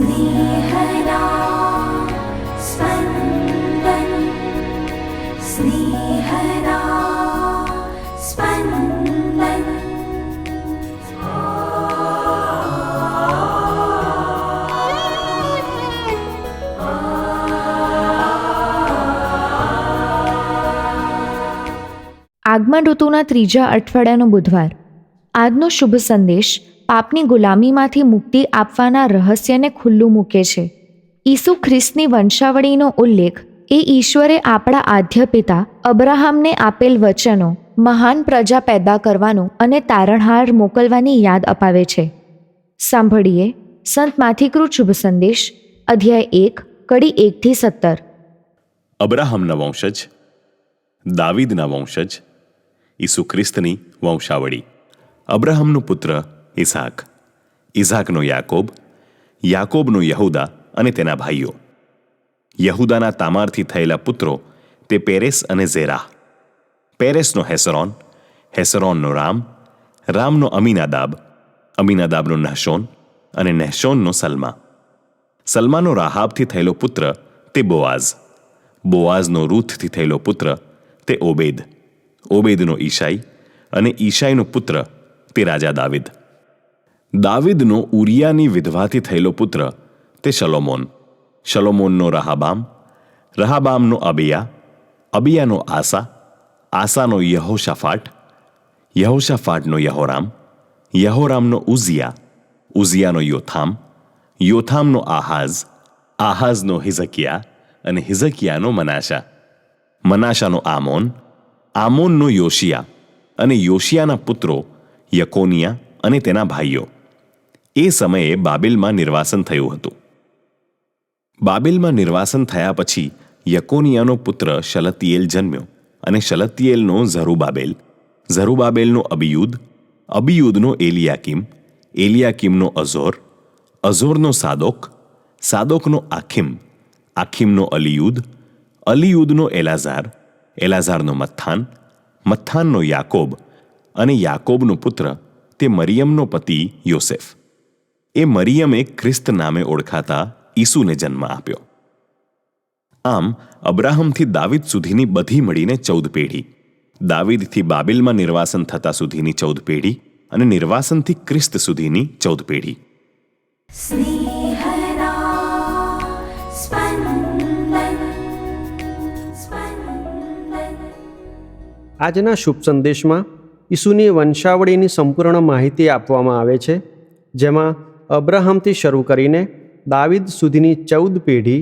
स्नेहदा स्पन्दन् स्नेहदा स्पन्दन् આગમન ઋતુના ત્રીજા અઠવાડિયાનો બુધવાર આજનો શુભ સંદેશ પાપની ગુલામીમાંથી મુક્તિ આપવાના રહસ્યને ખુલ્લું મૂકે છે. ઈસુ ખ્રિસ્તની વંશાવળીનો ઉલ્લેખ એ ઈશ્વરે આપણા આદ્ય પિતા અબ્રાહમને આપેલ વચનો મહાન પ્રજા પેદા કરવાનું અને તારણહાર મોકલવાની યાદ અપાવે છે. સાંભળીએ સંત માથિકૃ શુભ સંદેશ, અધ્યાય એક, કડી એકથી સત્તર. અબ્રાહમના વંશજ, દાવીદના વંશજ, ઈસુ ખ્રિસ્તની વંશાવળી. અબ્રાહમનો પુત્ર ઇસાક ઇઝાકનો યાકોબ, યાકોબનો યહુદા અને તેના ભાઈઓ. યહુદાના તામારથી થયેલા પુત્રો તે પેરેસ અને ઝેરા. પેરેસનો હેસરોન, હેસરોનનો રામ, રામનો અમીનાદાબ, અમીનાદાબનો નહશોન અને નહશોનનો સલમા. સલમાનો રાહાબથી થયેલો પુત્ર તે બોઆઝ. બોઆઝનો રૂથથી થયેલો પુત્ર તે ઓબેદ. ઓબેદનો ઈશાઈ અને ઈશાઈનો પુત્ર તે રાજા દાવિદ. દાવિદનો ઉરિયાની વિધવાથી થયેલો પુત્ર, તે શલોમોન. શલોમોનનો રહાબામ, રહાબામનો અબિયા, અબિયાનો આસા, આસાનો યહોશાફાટ, યહોશાફાટનો યહોરામ, યહોરામનો ઉઝિયા, ઉઝિયાનો યોથામ, યોથામનો આહાઝ, આહાઝનો હિઝકિયા અને હિઝકિયાનો મનાશા. મનાશાનો આમોન, આમોનનો યોશિયા અને યોશિયાના પુત્રો યકોનિયા અને તેના ભાઈઓ. એ સમયે બાબેલમાં નિર્વાસન થયું હતું. બાબેલમાં નિર્વાસન થયા પછી યકોનિયાનો પુત્ર શલતિયેલ જન્મ્યો અને શલતિયેલનો ઝરુબાબેલ, ઝરુબાબેલનો અબિયુદ, અબિયુદનો એલિયાકીમ, એલિયાકીમનો અઝોર, અઝોરનો સાદોક, સાદોકનો આખિમ, આખિમનો અલિયુદ, અલિયુદનો એલાઝાર, એલાઝારનો મથાન મથાનનો યાકોબ અને યાકોબનો પુત્ર તે મરિયમનો પતિ યોસેફ. એ મરિયમે ખ્રિસ્ત નામે ઓળખાતા ઈસુને જન્મ આપ્યો. આમ અબ્રાહમથી દાવિદ સુધીની બધી મળીને ચૌદ પેઢી દાવિદથી બાબિલમાં નિર્વાસન થતા સુધીની ચૌદ પેઢી અને નિર્વાસનથી ખ્રિસ્ત સુધીની ચૌદ પેઢી. આજના શુભ સંદેશમાં ઈસુની વંશાવળીની સંપૂર્ણ માહિતી આપવામાં આવે છે જેમાં અબ્રાહમથી શરૂ કરીને દાવિદ સુધીની ચૌદ પેઢી,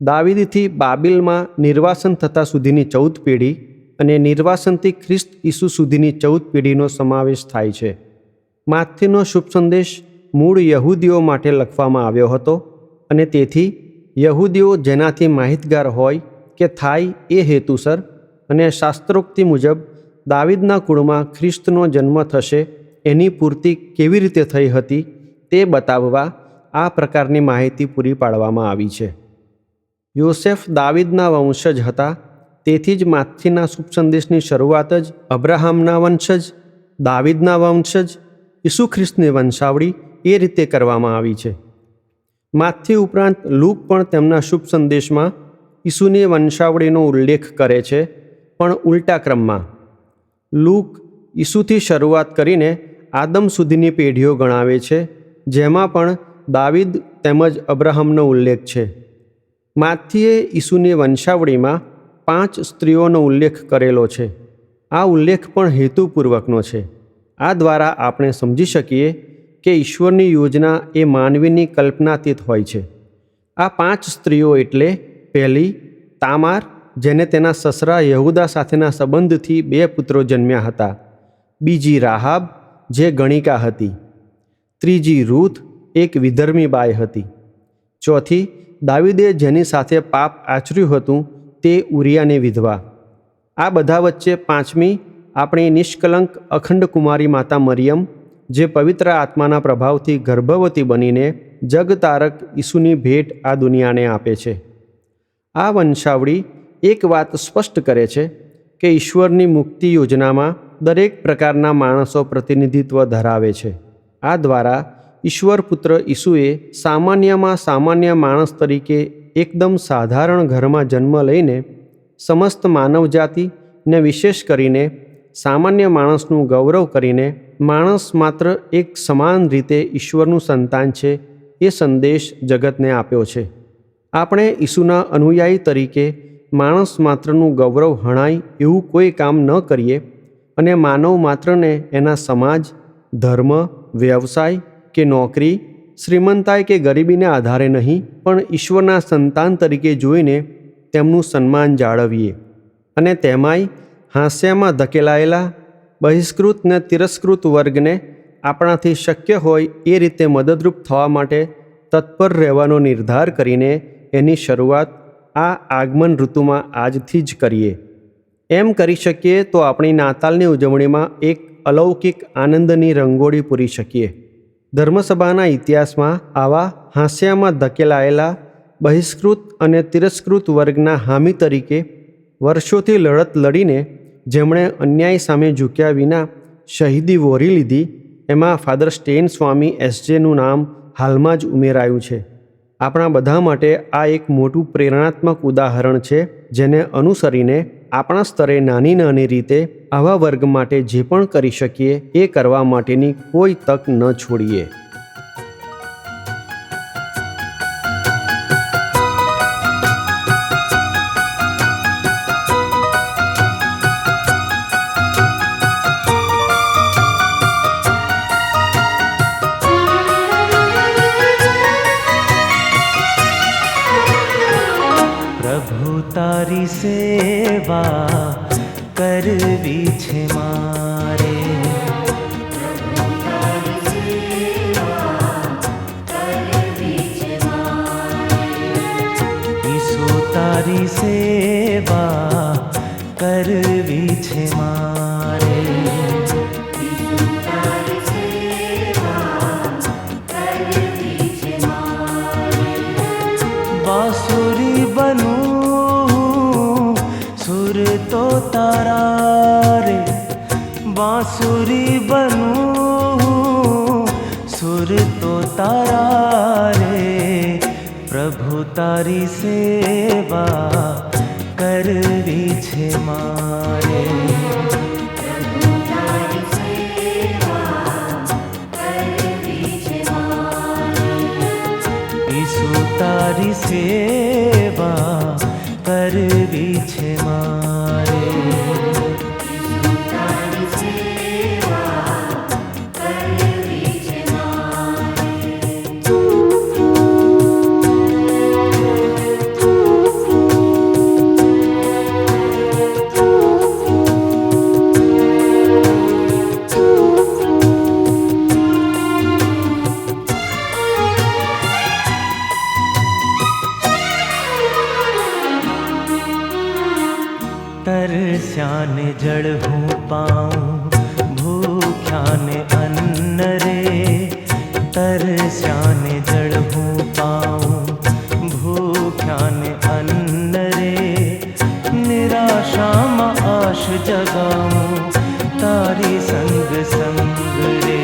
દાવિદથી બાબિલમાં નિર્વાસન થતાં સુધીની ચૌદ પેઢી અને નિર્વાસનથી ખ્રિસ્ત ઈસુ સુધીની ચૌદ પેઢીનો સમાવેશ થાય છે. માથીનો શુભ સંદેશ મૂળ યહૂદીઓ માટે લખવામાં આવ્યો હતો અને તેથી યહૂદીઓ જેનાથી માહિતગાર હોય કે થાય એ હેતુસર અને શાસ્ત્રોક્તિ મુજબ દાવિદના કુળમાં ખ્રિસ્તનો જન્મ થશે એની પૂર્તિ કેવી રીતે થઈ હતી તે બતાવવા આ પ્રકારની માહિતી પૂરી પાડવામાં આવી છે. યોસેફ દાવિદના વંશજ હતા. તેથી જ માથીના શુભ સંદેશની શરૂઆત જ અબ્રાહામના વંશજ દાવિદના વંશજ ઈસુ ખ્રિસ્તની વંશાવળી એ રીતે કરવામાં આવી છે. માથી ઉપરાંત લૂક પણ તેમના શુભ સંદેશમાં ઈસુની વંશાવળીનો ઉલ્લેખ કરે છે, પણ ઉલટા ક્રમમાં. લૂક ઈસુથી શરૂઆત કરીને આદમ સુધીની પેઢીઓ ગણાવે છે. જેમાં પણ દાવિદ તેમજ અબ્રાહમનો ઉલ્લેખ છે. માથીએ ઈસુની વંશાવળીમાં પાંચ સ્ત્રીઓનો ઉલ્લેખ કરેલો છે. આ ઉલ્લેખ પણ હેતુપૂર્વકનો છે. આ દ્વારા આપણે સમજી શકીએ કે ઈશ્વરની યોજના એ માનવીની કલ્પનાતીત હોય છે. આ પાંચ સ્ત્રીઓ એટલે પહેલી તામાર, જેને તેના સસરા યહુદા સાથેના સંબંધથી બે પુત્રો જન્મ્યા હતા. બીજી રાહાબ, જે ગણિકા હતી. ત્રીજી રૂથ એક વિધર્મી બાઈ હતી. ચોથી, દાવીદે જેની સાથે પાપ આચર્યું હતું તે ઉરિયાની વિધવા. આ બધા વચ્ચે પાંચમી, આપણી નિષ્કલંક અખંડ કુમારી માતા મરિયમ, જે પવિત્ર આત્માના પ્રભાવથી ગર્ભવતી બનીને જગતારક ઈસુની ભેટ આ દુનિયાને આપે છે. આ વંશાવળી એક વાત સ્પષ્ટ કરે છે કે ઈશ્વરની મુક્તિ યોજનામાં દરેક પ્રકારના માણસો પ્રતિનિધિત્વ ધરાવે છે. આ દ્વારા ઈશ્વરપુત્ર ઈસુએ સામાન્યમાં સામાન્ય માણસ તરીકે એકદમ સાધારણ ઘરમાં જન્મ લઈને સમસ્ત માનવજાતિને વિશેષ કરીને સામાન્ય માણસનું ગૌરવ કરીને માણસ માત્ર એક સમાન રીતે ઈશ્વરનું સંતાન છે એ સંદેશ જગતને આપ્યો છે. આપણે ઈસુના અનુયાયી તરીકે માણસ માત્રનું ગૌરવ હણાય એવું કોઈ કામ ન કરીએ અને માનવ માત્રને એના સમાજ ધર્મ, વ્યવસાય કે નોકરી શ્રીમંતાઈ કે ગરીબીને આધારે નહીં, પણ ઈશ્વરના સંતાન તરીકે જોઈને તેમનું સન્માન જાળવીએ. અને તેમાંય હાંસ્યામાં ધકેલાયેલા, બહિષ્કૃત ને તિરસ્કૃત વર્ગને આપણાથી શક્ય હોય એ રીતે મદદરૂપ થવા માટે તત્પર રહેવાનો નિર્ધાર કરીને એની શરૂઆત આ આગમન ઋતુમાં આજથી જ કરીએ. એમ કરી શકીએ તો આપણી નાતાલની ઉજવણીમાં એક અલૌકિક આનંદની રંગોળી પૂરી શકીએ. ધર્મસભાના ઇતિહાસમાં આવા હાંસ્યામાં ધકેલાયેલા બહિષ્કૃત અને તિરસ્કૃત વર્ગના હામી તરીકે વર્ષોથી લડત લડીને જેમણે અન્યાય સામે ઝૂક્યા વિના શહીદી વોરી લીધી, એમાં ફાધર સ્ટેન સ્વામી એસજેનું નામ હાલમાં જ ઉમેરાયું છે. આપણા બધા માટે આ એક મોટું પ્રેરણાત્મક ઉદાહરણ છે, જેને અનુસરીને આપણા સ્તરે નાની નાની રીતે આવા વર્ગ માટે જે પણ કરી શકીએ, એ કરવા માટેની કોઈ તક ન છોડીએ. તારી તારી સેવા કરવી છે મારે તારી સેવા કરવી છે મારે તારા રે બાંસુરી બનું સુર તો તારા રે પ્રભુ તારી સેવા કરવી છે મારે ઈસુ તારી સેવા જળ હું પાઉં ભૂખ્યાને અન્ન રે તરસ્યાને જળ હું પાઉં ભૂખ્યાને અન્ન રે નિરાશામાં આશ જગાઉં તારી સંગ સંગ રે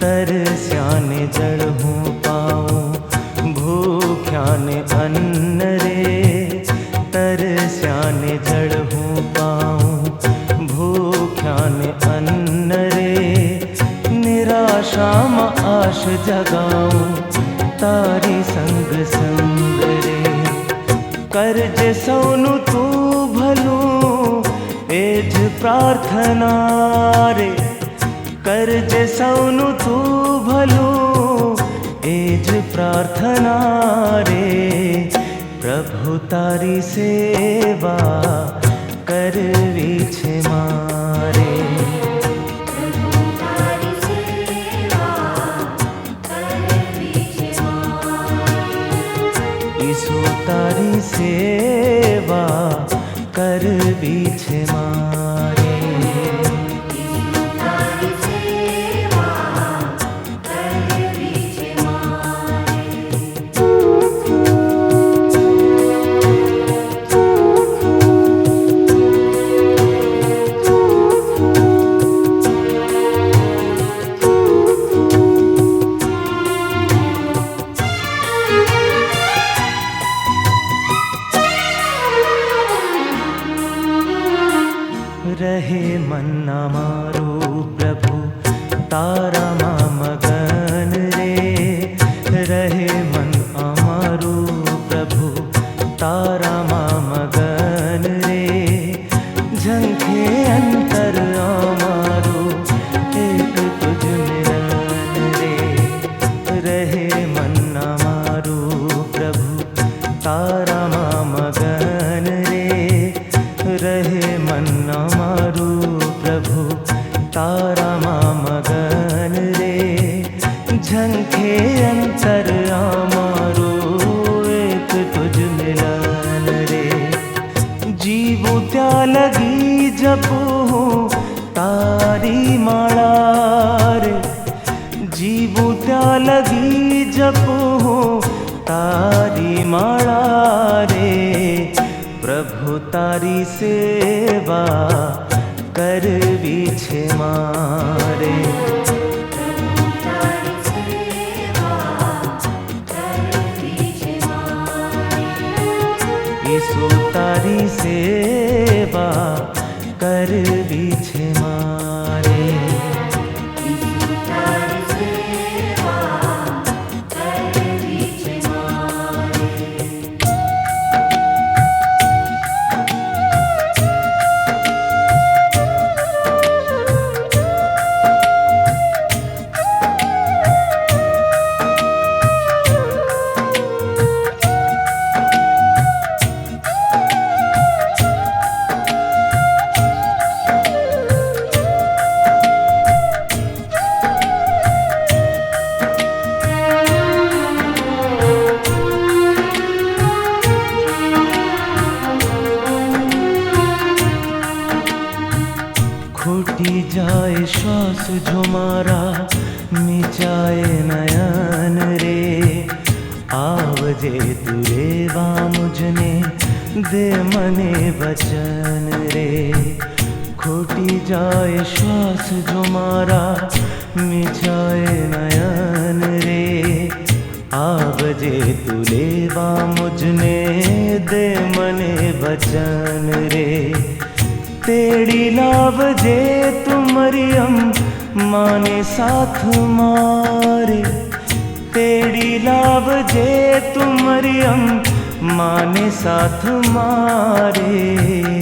તરસ્યાને જળ હું પાઉં ભૂખ્યાને અન્ન રે આશ જગાઉં, તારી સંગ સંગ રે કરજે સૌનું તું ભલું, એ જ પ્રાર્થના રે. કરજે સૌનું તું ભલું, એ જ પ્રાર્થના રે. પ્રભુ તારી સેવા કરવી છે મારે તારી સેવા રહે મનના મારો પ્રભુ તારા તારી સેવા કરવી છે મારે ઈસુ તારી સેવા કરવી છે ખૂટી જાય શ્વાસ જો મારા મિચાય નયન રે આવજે તું રેવા મુજને દે મને વચન રે ખૂટી જાય શ્વાસ જો મારા મિચાય નયન રે આવજે તું લેવા મુજને દે મને વચન રે તેડી લાવજે તું મરિયમ માને સાથ મારે. તેડી લાવજે તું મરિયમ માને સાથ મારે.